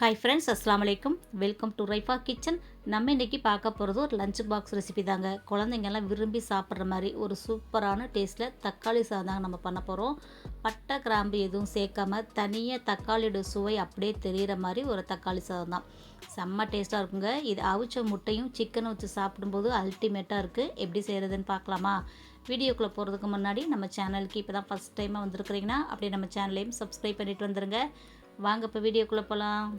Hi friends அஸ்லாம் வலைக்கம் welcome to Raifa kitchen நம்ம இன்றைக்கி பார்க்க போகிறது ஒரு லஞ்ச் பாக்ஸ் ரெசிபி தாங்க. குழந்தைங்கெல்லாம் விரும்பி சாப்பிட்ற மாதிரி ஒரு சூப்பரான டேஸ்ட்டில் தக்காளி சாதம் தாங்க நம்ம பண்ண போகிறோம் பட்டை கிராம்பு எதுவும் சேர்க்காம தனியாக தக்காளியோட சுவை அப்படியே தெரிகிற மாதிரி ஒரு தக்காளி சாதம் தான். செம்ம டேஸ்ட்டாக இருக்குங்க. இது அவிச்ச முட்டையும் சிக்கனும் வச்சு சாப்பிடும்போது அல்டிமேட்டாக இருக்குது எப்படி செய்கிறதுன்னு பார்க்கலாமா? வீடியோக்குள்ளே போகிறதுக்கு முன்னாடி நம்ம சேனலுக்கு இப்போ தான் ஃபஸ்ட் டைமாக வந்திருக்கிறீங்கன்னா அப்படியே நம்ம சேனலையும் சப்ஸ்கிரைப் பண்ணிட்டு வந்துடுங்க வாங்க இப்போ வீடியோக்குள்ளே போகலாம்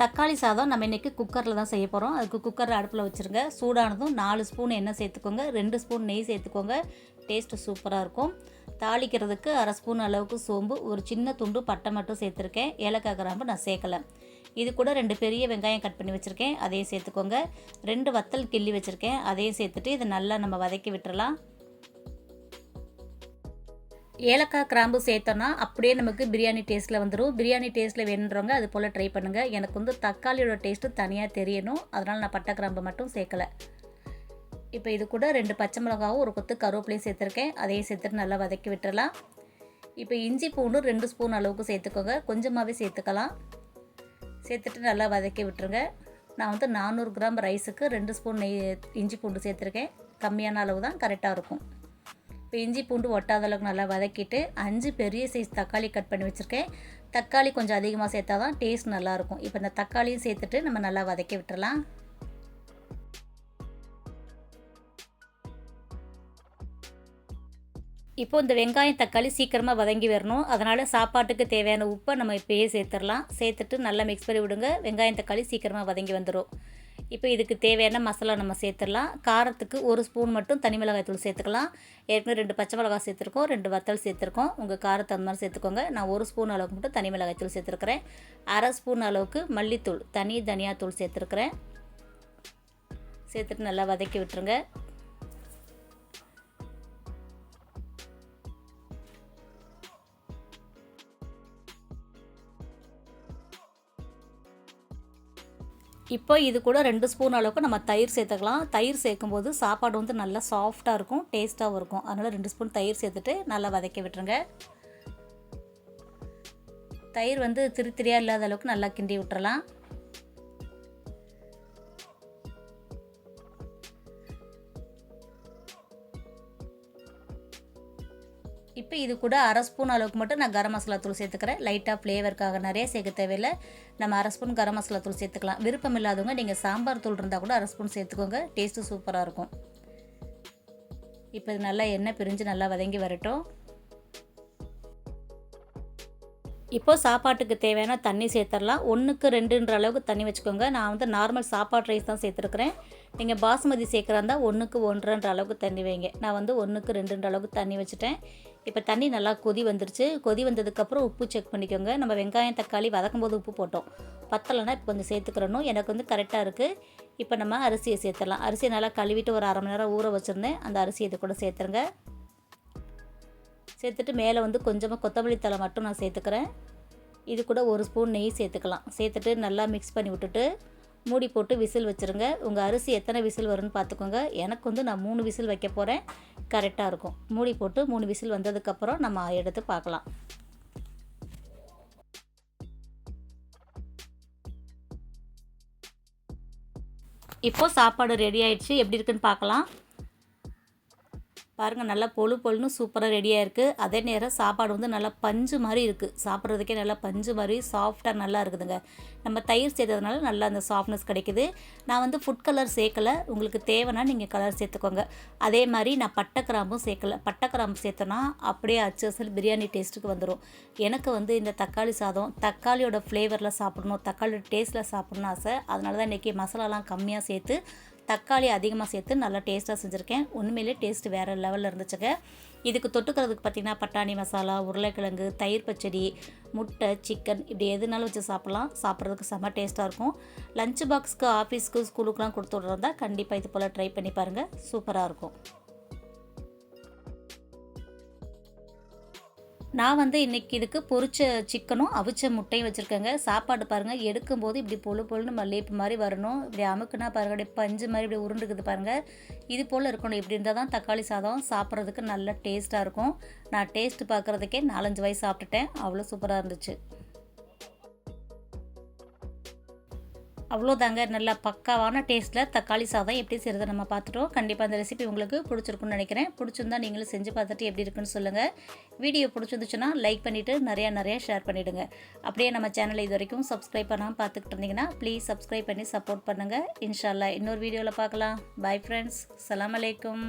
தக்காளி சாதம் நம்ம இன்றைக்கி குக்கரில் தான் செய்ய போகிறோம் அதுக்கு குக்கரில் அடுப்பில் வச்சுருங்க. சூடானதும் நாலு ஸ்பூன் எண்ணெய் சேர்த்துக்கோங்க. ரெண்டு ஸ்பூன் நெய் சேர்த்துக்கோங்க. டேஸ்ட்டு சூப்பராக இருக்கும். தாளிக்கிறதுக்கு அரை ஸ்பூன் அளவுக்கு சோம்பு ஒரு சின்ன துண்டு பட்டை மட்டும் சேர்த்துருக்கேன். ஏலக்காய் கிராம்பு நான் சேர்க்கலை. இது கூட ரெண்டு பெரிய வெங்காயம் கட் பண்ணி வச்சுருக்கேன். அதையும் சேர்த்துக்கோங்க. ரெண்டு வத்தல் கிள்ளி வச்சுருக்கேன். அதையும் சேர்த்துட்டு இதை நல்லா நம்ம வதக்கி விட்டுறலாம். ஏலக்காய் கிராம்பு சேர்த்தோன்னா அப்படியே நமக்கு பிரியாணி டேஸ்ட்டில் வந்துடும் பிரியாணி டேஸ்ட்டில் வேணுன்றவங்க அது போல் ட்ரை பண்ணுங்கள் எனக்கு வந்து தக்காளியோட டேஸ்ட்டு தனியாக தெரியணும். அதனால் நான் பட்டை கிராம்பு மட்டும் சேர்க்கலை. இப்போ இது கூட ரெண்டு பச்சை மிளகாவும் ஒரு கொத்து கருவேப்பிலையும் சேர்த்துருக்கேன். அதையும் சேர்த்துட்டு நல்லா வதக்கி விட்டுறலாம். இப்போ இஞ்சி பூண்டு ரெண்டு ஸ்பூன் அளவுக்கு சேர்த்துக்கோங்க. கொஞ்சமாகவே சேர்த்துக்கலாம். சேர்த்துட்டு நல்லா வதக்கி விட்டுருங்க. நான் வந்து நானூறு கிராம் ரைஸுக்கு ரெண்டு ஸ்பூன் நெய் இஞ்சி பூண்டு சேர்த்துருக்கேன். கம்மியான அளவு தான் கரெக்டாக இருக்கும். இப்போ இஞ்சி பூண்டு ஒட்டாத அளவுக்கு நல்லா வதக்கிட்டு அஞ்சு பெரிய சைஸ் தக்காளி கட் பண்ணி வச்சுருக்கேன். தக்காளி கொஞ்சம் அதிகமாக சேர்த்தா தான் டேஸ்ட் நல்லாயிருக்கும். இப்போ இந்த தக்காளியும் சேர்த்துட்டு நம்ம நல்லா வதக்கி விட்டுறலாம். இப்போ இந்த வெங்காயம் தக்காளி சீக்கிரமாக வதங்கி வரணும். அதனால் சாப்பாட்டுக்கு தேவையான உப்பை நம்ம இப்போயே சேர்த்துடலாம் சேர்த்துட்டு நல்லா மிக்ஸ் பண்ணி விடுங்க. வெங்காயம் தக்காளி சீக்கிரமாக வதங்கி வந்துடும் இப்போ இதுக்கு தேவையான மசாலா நம்ம சேர்த்துடலாம். காரத்துக்கு ஒரு ஸ்பூன் மட்டும் தனி மிளகாய் தூள் சேர்த்துக்கலாம். ஏற்கனவே ரெண்டு பச்சை மிளகாய் சேர்த்துருக்கோம் ரெண்டு வத்தல் சேர்த்துருக்கோம். உங்கள் காரத்தை அந்த மாதிரி சேர்த்துக்கோங்க. நான் ஒரு ஸ்பூன் அளவுக்கு மட்டும் தனி மிளகாய் தூள் சேர்த்துருக்குறேன். அரை ஸ்பூன் அளவுக்கு மல்லித்தூள் தனி தனியாத்தூள் சேர்த்துருக்குறேன். சேர்த்துட்டு நல்லா வதக்கி விட்டுருங்க. இப்போ இது கூட ரெண்டு ஸ்பூன் அளவுக்கு நம்ம தயிர் சேர்த்துக்கலாம். தயிர் சேர்க்கும்போது சாப்பாடு வந்து நல்லா சாஃப்டாக இருக்கும் டேஸ்ட்டாகவும் இருக்கும். அதனால் ரெண்டு ஸ்பூன் தயிர் சேர்த்துட்டு நல்லா வதக்கி விட்டுருங்க. தயிர் வந்து திரு திரியாக இல்லாத அளவுக்கு நல்லா கிண்டி விட்டுறலாம். இப்போ இது கூட அரை ஸ்பூன் அளவுக்கு மட்டும் நான் கரம் மசாலா தூள் சேர்த்துக்கிறேன். லைட்டாக ஃப்ளேவருக்காக நிறைய சேர்க்க தேவையில்லை. நம்ம அரை ஸ்பூன் கரம் மசாலா தூள் சேர்த்துக்கலாம். விருப்பம் இல்லாதவங்க நீங்கள் சாம்பார் தூள் இருந்தால் கூட அரை ஸ்பூன் சேர்த்துக்கோங்க. டேஸ்ட்டு சூப்பராக இருக்கும். இப்போ இது நல்லா எண்ணெய் பிரிஞ்சு நல்லா வதங்கி வரட்டும். இப்போது சாப்பாட்டுக்கு தேவையான தண்ணி சேர்த்துடலாம் ஒன்றுக்கு ரெண்டுன்ற அளவுக்கு தண்ணி வச்சுக்கோங்க. நான் வந்து நார்மல் சாப்பாடு ரைஸ் தான் சேர்த்துருக்குறேன். நீங்கள் பாஸ்மதி சேர்க்குறா இருந்தால் ஒன்றுக்கு ஒன்றரைன்ற அளவுக்கு தண்ணி வைங்க. நான் வந்து ஒன்றுக்கு ரெண்டுன்ற அளவுக்கு தண்ணி வச்சுட்டேன். இப்போ தண்ணி நல்லா கொதி வந்துருச்சு. கொதி வந்ததுக்கப்புறம் உப்பு செக் பண்ணிக்கோங்க. நம்ம வெங்காயம் தக்காளி வதக்கும் போது உப்பு போட்டோம். பத்தலைன்னா இப்போ கொஞ்சம் சேர்த்துக்கிறணும். எனக்கு வந்து கரெக்டாக இருக்குது இப்போ நம்ம அரிசியை சேர்த்துடலாம் அரிசியை நல்லா கழுவிட்டு ஒரு அரை மணி நேரம் ஊற வச்சுருந்தேன். அந்த அரிசியை இது கூட சேர்த்துருங்க. சேர்த்துட்டு மேலே வந்து கொஞ்சமாக கொத்தமல்லி தலை மட்டும் நான் சேர்த்துக்கிறேன். இது கூட ஒரு ஸ்பூன் நெய் சேர்த்துக்கலாம். சேர்த்துட்டு நல்லா மிக்ஸ் பண்ணி விட்டுட்டு மூடி போட்டு விசில் வச்சுருங்க. உங்கள் அரிசி எத்தனை விசில் வரும்னு பார்த்துக்கோங்க. எனக்கு வந்து நான் மூணு விசில் வைக்க போகிறேன் கரெக்டாக இருக்கும். மூடி போட்டு மூணு விசில் வந்ததுக்கப்புறம் நம்ம எடுத்து பார்க்கலாம். இப்போது சாப்பாடு ரெடி ஆயிடுச்சு. எப்படி இருக்குன்னு பார்க்கலாம். பாருங்கள் நல்லா பொழு பொழுன்னு சூப்பராக ரெடியாக இருக்குது அதே நேரம் சாப்பாடு வந்து நல்லா பஞ்சு மாதிரி இருக்குது சாப்பிட்றதுக்கே நல்லா பஞ்சு மாதிரி சாஃப்டாக நல்லா இருக்குதுங்க. நம்ம தயிர் சேர்த்ததுனால நல்லா அந்த சாஃப்ட்னஸ் கிடைக்குது. நான் வந்து ஃபுட் கலர் சேர்க்கலை. உங்களுக்கு தேவைன்னா நீங்கள் கலர் சேர்த்துக்கோங்க. அதே மாதிரி நான் பட்டை கிராம்பும் சேர்க்கலை. பட்டை கிராம்பு சேர்த்தோன்னா அப்படியே அச்சு அசல் பிரியாணி டேஸ்ட்டுக்கு வந்துடும் எனக்கு வந்து இந்த தக்காளி சாதம் தக்காளியோட ஃப்ளேவரில் சாப்பிடணும் தக்காளியோட டேஸ்ட்டில் சாப்பிடணும் ஆசை. அதனால தான் இன்றைக்கி மசாலாலாம் கம்மியாக சேர்த்து தக்காளி அதிகமாக சேர்த்து நல்லா டேஸ்ட்டாக செஞ்சுருக்கேன். உண்மையிலே டேஸ்ட் வேறு லெவலில் இருந்துச்சுங்க. இதுக்கு தொட்டுக்கிறதுக்கு பார்த்திங்கன்னா பட்டாணி மசாலா உருளைக்கிழங்கு தயிர் பச்சடி முட்டை சிக்கன் இப்படி எதுனாலும் வச்சு சாப்பிட்லாம். சாப்பிட்றதுக்கு செம்ம டேஸ்ட்டாக இருக்கும். லஞ்ச் பாக்ஸ்க்கு ஆஃபீஸ்க்கு ஸ்கூலுக்குலாம் கொடுத்து விட்றதா கண்டிப்பாக இது போல் ட்ரை பண்ணி பாருங்கள் சூப்பராக இருக்கும். நான் வந்து இன்றைக்கி இதுக்கு பொரிச்ச சிக்கனும் அவிச்ச முட்டையும் வச்சுருக்கேங்க. சாப்பாடு பாருங்கள் எடுக்கும்போது இப்படி பொழு பொழுன்னு மல்லிகைப்பு மாதிரி வரணும். இப்படி அமுக்குனா பாருங்கள் அப்படியே பஞ்சு மாதிரி இப்படி உருண்டுக்குது பாருங்கள் இது போல் இருக்கணும். இப்படி இருந்தால் தான் தக்காளி சாதம் சாப்பிட்றதுக்கு நல்ல டேஸ்ட்டாக இருக்கும். நான் டேஸ்ட்டு பார்க்குறதுக்கே நாலஞ்சு வயசு சாப்பிட்டுட்டேன். அவ்வளோ சூப்பராக இருந்துச்சு. அவ்வளோதாங்க. நல்லா பக்காவான டேஸ்ட்டில் தக்காளி சாதம் எப்படி செய்கிறத நம்ம பார்த்துட்டோம். கண்டிப்பாக அந்த ரெசிபி உங்களுக்கு பிடிச்சிருக்குன்னு நினைக்கிறேன். பிடிச்சிருந்தா நீங்களும் செஞ்சு பார்த்துட்டு எப்படி இருக்குன்னு சொல்லுங்கள் வீடியோ பிடிச்சிருந்துச்சுன்னா லைக் பண்ணிவிட்டு நிறையா நிறையா ஷேர் பண்ணிவிடுங்க அப்படியே நம்ம சேனலை இது வரைக்கும் சப்ஸ்கிரைப் பண்ணாமல் பார்த்துக்கிட்டு இருந்தீங்கன்னா ப்ளீஸ் சப்ஸ்கிரைப் பண்ணி சப்போர்ட் பண்ணுங்கள் இன்ஷால்லா இன்னொரு வீடியோவில் பார்க்கலாம். பாய் ஃப்ரெண்ட்ஸ் சலாம் அலைக்கும்